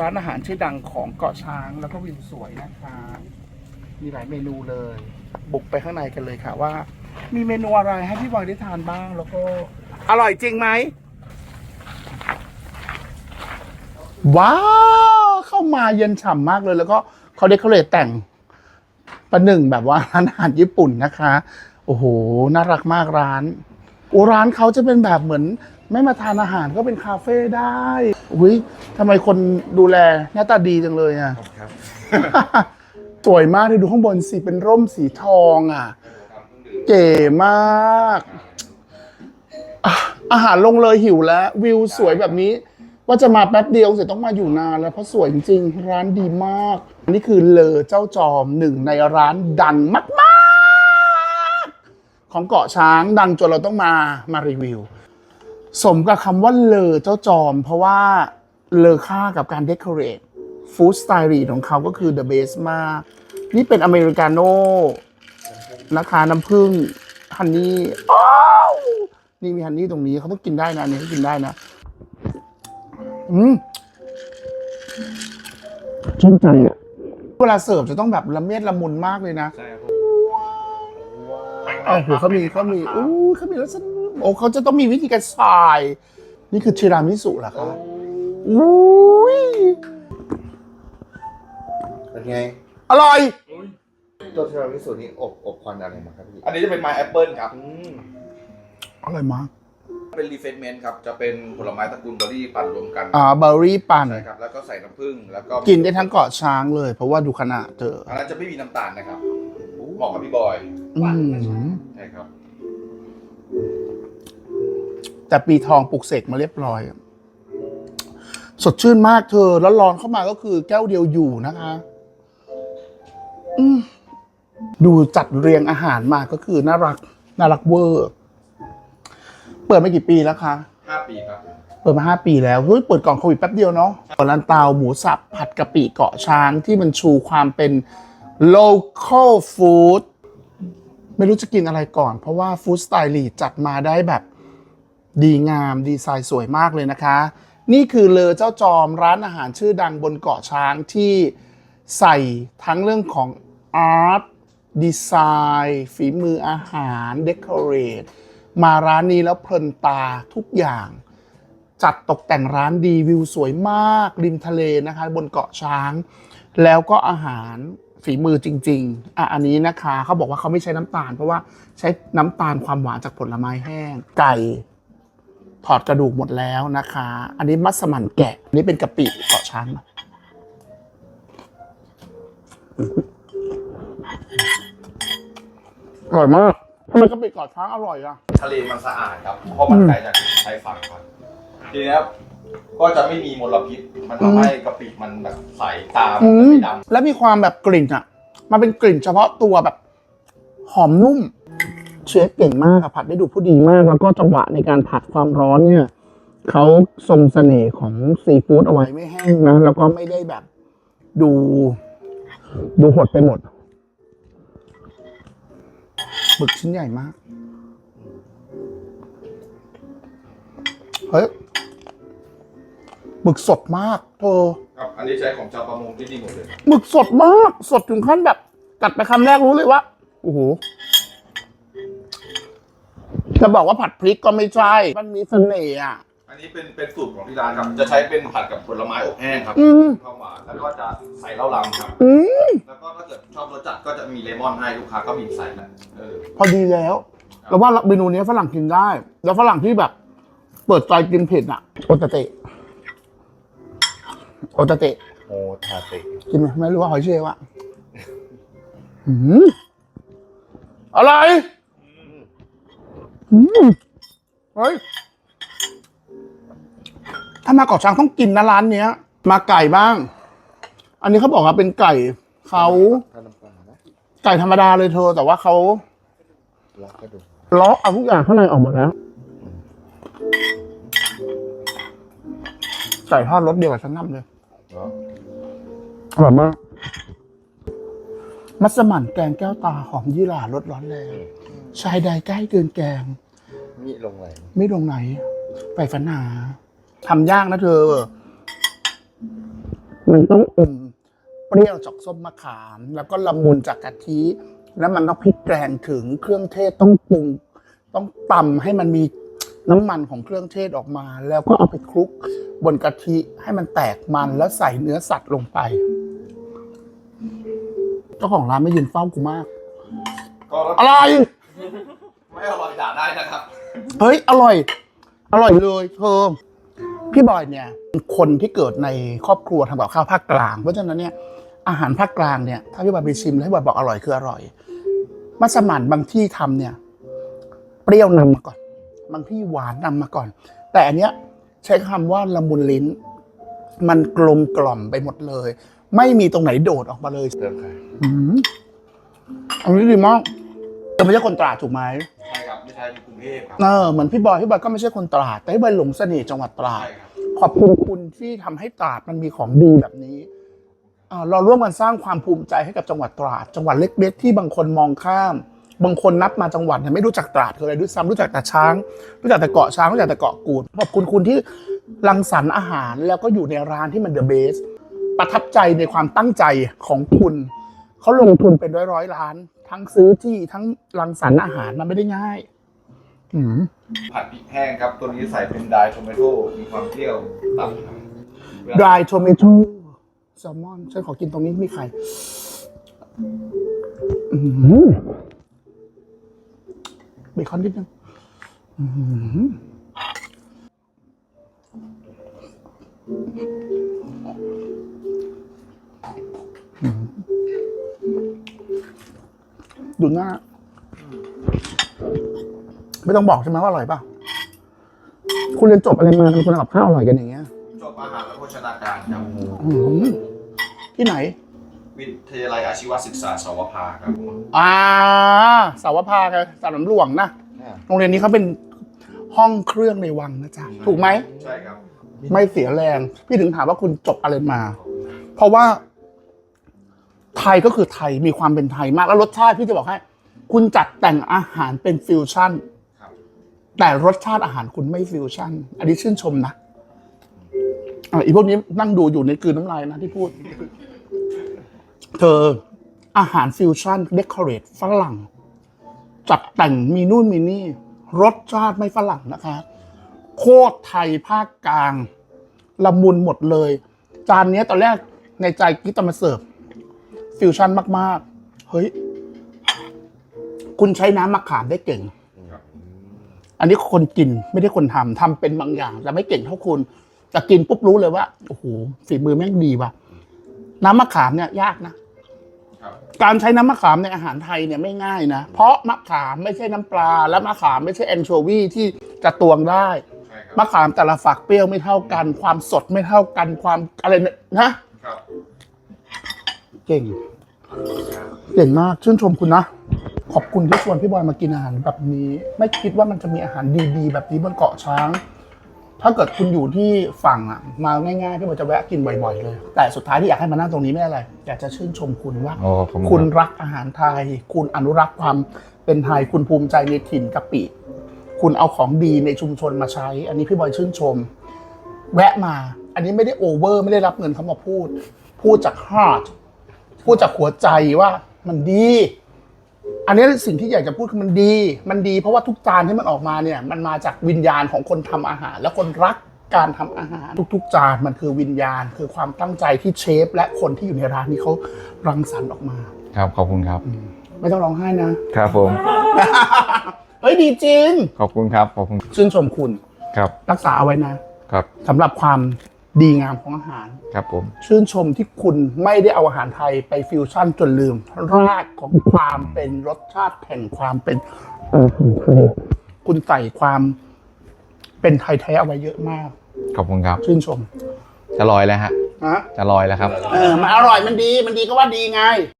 ร้านอาหารชื่อดังของเกาะช้างแล้วก็วิวสวยนะคะ มีหลายเมนูเลย บุกไปข้างในกันเลยค่ะว่า มีเมนูอะไรให้พี่บอยได้ทานบ้างแล้วก็ อร่อยจริงไหมว้าวเข้ามาเย็นฉ่ำมากเลยแล้วก็เขาเดคอเรทแต่งประหนึ่งแบบว่าร้านอาหารญี่ปุ่นนะคะ โอ้โห น่ารักมากร้านโอ้ร้านเขาจะเป็นแบบเหมือน ไม่มาทานอาหารก็เป็นคาเฟ่ได้อุ้ยทำไมคนดูแลหน้าตาดีจังเลยอะ ครับ สวยมากเลยดูข้างบนสีเป็นร่มสีทองอะ เก๋มากอะอาหารลงเลยหิวแล้ว วิวสวยแบบนี้ ว่าจะมาแป๊บเดียวเสร็จต้องมาอยู่นานแล้วเพราะสวยจริงๆร้านดีมาก นี่คือเลอเจ้าจอมหนึ่งในร้านดังมาก ๆ ของเกาะช้างดังจนเราต้องมามารีวิว สมกับคำว่าเลอเจ้าจอม เพราะว่าเลอค่ากับการเดคอเรทฟู้ดสไตล์ของเขาก็คือ the best มาก นี่เป็นอเมริกาโน่นะคะน้ำผึ้งฮันนี่อ้าวนี่มีฮันนี่ตรงนี้เขาต้องกินได้นะอันนี้เขากินได้นะ อืมชื่นใจอะเวลาเสิร์ฟจะต้องแบบละเมียดละมุนมากเลยนะ ใช่ครับโอ้โหเขามีเขามีอู้เขามีลักษณะ โอ้เขาจะต้องมีวิธีการใส่นี่คือทีรามิสุเหรอคะอุ้ยเป็นไง อร่อย ตัวเทอร์มิสุนี่อบอบควันอะไรมาครับพี่อันนี้จะเป็นไม้แอปเปิลครับ อร่อยมาก เป็นรีเฟนเมนต์ครับ จะเป็นผลไม้ตระกูลเบอร์รี่ปั่นรวมกันอ่าเบอร์รี่ปั่น ใช่ครับ แล้วก็ใส่น้ำผึ้ง แล้วก็กินได้ทั้งเกาะช้างเลย เพราะว่าดูขนาดเจออันนั้นจะไม่มีน้ำตาลนะครับเหมาะกับพี่บอยอืม ใช่ครับ แต่ปีทองปลุกเสกมาเรียบร้อย สดชื่นมากเธอแล้วร้อนเข้ามาก็คือแก้วเดียวอยู่นะคะอืมดูจัดเรียงอาหารมาก็คือน่ารัก น่ารักเวอร์ เปิดมากี่ปีแล้วคะ5ปีครับ เปิดมาห้าปีแล้วเฮ้ยเปิดก่อนโควิดแป๊บเดียวเนาะร้านเตาหมูสับผัดกะปิเกาะช้างที่มันชูความเป็น local food ไม่รู้จะกินอะไรก่อน เพราะว่าฟู้ดสไตลีจัดมาได้แบบ ดีงามดีไซน์สวยมากเลยนะคะ นี่คือเลอเจ้าจอมร้านอาหารชื่อดังบนเกาะช้างที่ใส่ทั้งเรื่องของอาร์ตดีไซน์ฝีมืออาหารเดคอเรทมาร้านนี้แล้วเพลินตาทุกอย่าง จัดตกแต่งร้านดีวิวสวยมาก ริมทะเลนะคะ บนเกาะช้าง แล้วก็อาหารฝีมือจริง ๆ อะอันนี้นะคะเขาบอกว่าเขาไม่ใช้น้ำตาล เพราะว่าใช้น้ำตาลความหวานจากผลไม้แห้ง ไก่ ถอดกระดูกหมดแล้วนะคะ อันนี้มัสมั่นแกะ อันนี้เป็นกะปิเกาะช้างอร่อยมากทำไมกะปิเกาะช้างอร่อยอะ ทะเลมันสะอาดครับเพราะมันไกลจากชายฝั่งครับทีนี้ครับก็จะไม่มีมลพิษ มันทำให้กะปิมันแบบใสตามอืม ไม่ดำ แล้วมีความแบบกลิ่นอะ มันเป็นกลิ่นเฉพาะตัวแบบ หอมนุ่ม เชฟเก่งมากอะผัดได้ดูผู้ดีมาก แล้วก็จังหวะในการผัดความร้อนเนี่ยเขาทรงเสน่ห์ของซีฟู้ดเอาไว้ไม่แห้งนะ แล้วก็ไม่ได้แบบดู ดูหดไปหมดหมึกชิ้นใหญ่มาก เฮ้ยหมึกสดมากเธอครับ อันนี้ใช้ของชาวประมงที่นี่หมดเลยครับหมึกสดมาก สดถึงขั้นแบบ กัดไปคำแรกรู้เลยว่า โอ้โห จะบอกว่าผัดพริกก็ไม่ใช่ มันมีเสน่ห์อะ อันนี้เป็นเป็นสูตรของที่ร้านครับ จะใช้เป็นผัดกับผลไม้อบแห้งครับอืมข้าวหวานแล้วก็จะใส่เหล้าลำครับ อืมแล้วก็ถ้าเกิดชอบรสจัดก็จะมีเลมอนให้ลูกค้าก็มีใส่นะเออ พอดีแล้วแล้วว่าเมนูนี้ฝรั่งกินได้ แล้วฝรั่งที่แบบ เปิดใจกินเผ็ดอะ โอตาเตะโอตาเตะโมทาเตะกินไหมไม่รู้ว่าหอยเชลล์อะอืมอะไรอืม เฮ้ย ถ้ามาเกาะช้างต้องกินนะร้านเนี้ย มาไก่บ้าง อันนี้เขาบอกว่าเป็นไก่เขาถ้าน้ำปลานะไก่ธรรมดาเลยเธอ แต่ว่าเขาล็อกก็ดูเลาะเอาทุกอย่างข้างในออกหมดแล้ว ไก่ทอดรสเดียวกับฉันนำเลยเนาะอร่อยมาก มัสมั่นแกงแก้วตาหอมยี่หร่ารสร้อนแรงชายใดใกล้เกินแกง มีลงไหนไม่ลงไหนไปฝันหาทำยากนะเธอ มันต้องอมเปรี้ยวจากส้มมะขาม แล้วก็ละมุนจากกะทิ แล้วมันต้องพริกแกงถึงเครื่องเทศต้องปรุง ต้องตำให้มันมีน้ำมันของเครื่องเทศออกมา แล้วก็เอาไปคลุกบนกะทิให้มันแตกมันแล้วใส่เนื้อสัตว์ลงไป เจ้าของร้านไม่ยืนเฝ้ากูมาก ก็อะไร ไม่อร่อยด่าได้นะครับ เฮ้ย อร่อย อร่อยเลยเธอพี่บอยเนี่ยเป็นคนที่เกิดในครอบครัวทำกับข้าวภาคกลาง เพราะฉะนั้นเนี่ยอาหารภาคกลางเนี่ยถ้าพี่บอยไปชิมแล้วพี่บอยบอกอร่อยคืออร่อย มัสมั่นบางที่ทำเนี่ย เปรี้ยวนำมาก่อน บางที่หวานนำมาก่อน แต่อันเนี้ยใช้คำว่าละมุนลิ้น มันกลมกล่อมไปหมดเลย ไม่มีตรงไหนโดดออกมาเลยเติมค่ะอืมอันนี้ดีมาก แต่ไม่ใช่คนตราดถูกไหมใช่ครับไม่ใช่ในกรุงเทพครับ เออเหมือนพี่บอยพี่บอยก็ไม่ใช่คนตราดแต่พี่บอยหลงเสน่ห์จังหวัดตราด ใช่ครับ ขอบคุณคุณที่ทำให้ตราดมันมีของดีแบบนี้อ่าเราร่วมกันสร้างความภูมิใจให้กับจังหวัดตราด จังหวัดเล็ก ๆ ที่บางคนมองข้าม บางคนนับมาจังหวัดเนี่ยไม่รู้จักตราดคืออะไรด้วยซ้ำรู้จักแต่ช้าง รู้จักแต่เกาะช้างรู้จักแต่เกาะกูดขอบคุณคุณที่รังสรรค์อาหารแล้วก็อยู่ในร้านที่มันเดอะเบส ประทับใจในความตั้งใจของคุณ เขาลงทุนเป็นร้อยร้อยๆล้าน ทั้งซื้อที่ทั้งรังสรรค์อาหารมันไม่ได้ง่าย อืมผัดพริกแห้งครับ ตัวนี้ใส่เป็นไดโทเมโต้มีความเปรี้ยวต่ำครับ dry tomato แซลมอนฉันขอกินตรงนี้มีไข่อื้อหือเบคอนนิดนึงอื้อ ดูหน้า ไม่ต้องบอกใช่ไหมว่าอร่อยป่ะ คุณเรียนจบอะไรมาทำไมคุณทำกับข้าวอร่อยกันอย่างเงี้ยจบอาหารและโภชนาการครับอืมที่ไหน วิทยาลัยอาชีวศึกษาสวภาครับผมอ่าสาวภาไงสนามหลวงนะอ่าโรงเรียนนี้เขาเป็นห้องเครื่องในวังนะจ๊ะ ถูกไหม ใช่ครับ ไม่เสียแรง พี่ถึงถามว่าคุณจบอะไรมา เพราะว่า ไทยก็คือไทยมีความเป็นไทยมากแล้วรสชาติพี่จะบอกให้ คุณจัดแต่งอาหารเป็นฟิวชั่นครับแต่รสชาติอาหารคุณไม่ฟิวชั่น อันนี้ชื่นชมนะอะอีพวกนี้นั่งดูอยู่ในกลืนน้ำลายนะที่พูด เธออาหารฟิวชั่นเดคอเรทฝรั่ง จัดแต่งมีนู่นมีนี่ รสชาติไม่ฝรั่งนะคะ โคตรไทยภาคกลาง ละมุนหมดเลย จานเนี้ยตอนแรกในใจกิ๊ตอนมาเสิร์ฟ ฟิวชั่นมาก ๆ เฮ้ย คุณใช้น้ำมะขามได้เก่งครับอันนี้คนกินไม่ได้คนทำทำเป็นบางอย่าง แต่ไม่เก่งเท่าคุณ แต่กินปุ๊บรู้เลยว่าโอ้โหฝีมือแม่งดีว่ะ น้ำมะขามเนี่ยยากนะครับการใช้น้ำมะขามในอาหารไทยเนี่ยไม่ง่ายนะ เพราะมะขามไม่ใช่น้ำปลา และมะขามไม่ใช่แอนโชวีที่จะตวงได้ใช่ครับมะขามแต่ละฝักเปรี้ยวไม่เท่ากัน ความสดไม่เท่ากันความอะไรเนี่ยนะครับ เก่ง เก่งมากชื่นชมคุณนะ ขอบคุณที่ชวนพี่บอยมากินอาหารแบบนี้ ไม่คิดว่ามันจะมีอาหารดีๆ แบบนี้บนเกาะช้าง ถ้าเกิดคุณอยู่ที่ฝั่งอะ มาง่ายๆพี่บอยจะแวะกินบ่อยๆเลย แต่สุดท้ายที่อยากให้มานั่งตรงนี้ไม่อะไรอยากจะชื่นชมคุณว่าโอ้ขอบคุณคุณครับรักอาหารไทย คุณอนุรักษ์ความเป็นไทย คุณภูมิใจในถิ่นกะปิ คุณเอาของดีในชุมชนมาใช้ อันนี้พี่บอยชื่นชม แวะมา อันนี้ไม่ได้โอเวอร์ ไม่ได้รับเงินเขามาพูด พูดจากฮาร์ด พูดจากหัวใจว่ามันดี อันนี้สิ่งที่อยากจะพูดคือมันดี มันดีเพราะว่าทุกจานที่มันออกมาเนี่ย มันมาจากวิญญาณของคนทำอาหาร และคนรักการทำอาหาร ทุก ๆ จานมันคือวิญญาณ คือความตั้งใจที่เชฟ และคนที่อยู่ในร้านนี้เขารังสรรค์ออกมา ครับขอบคุณครับ ไม่ต้องร้องไห้นะ ครับผม เฮ้ยดีจริง ขอบคุณครับขอบคุณชื่นชมคุณครับรักษาเอาไว้นะครับสำหรับความ ดีงามของอาหาร ครับผม ชื่นชมที่คุณไม่ได้เอาอาหารไทยไปฟิวชั่นจนลืม รากของความเป็นรสชาติแห่งความเป็นอาหารไทยคุณใส่ความเป็นไทยแท้เอาไว้เยอะมาก ขอบคุณครับ ชื่นชม จะลอยแล้วฮะนะจะลอยแล้วครับ เออ มันอร่อยมันดี มันดีก็ว่าดีไง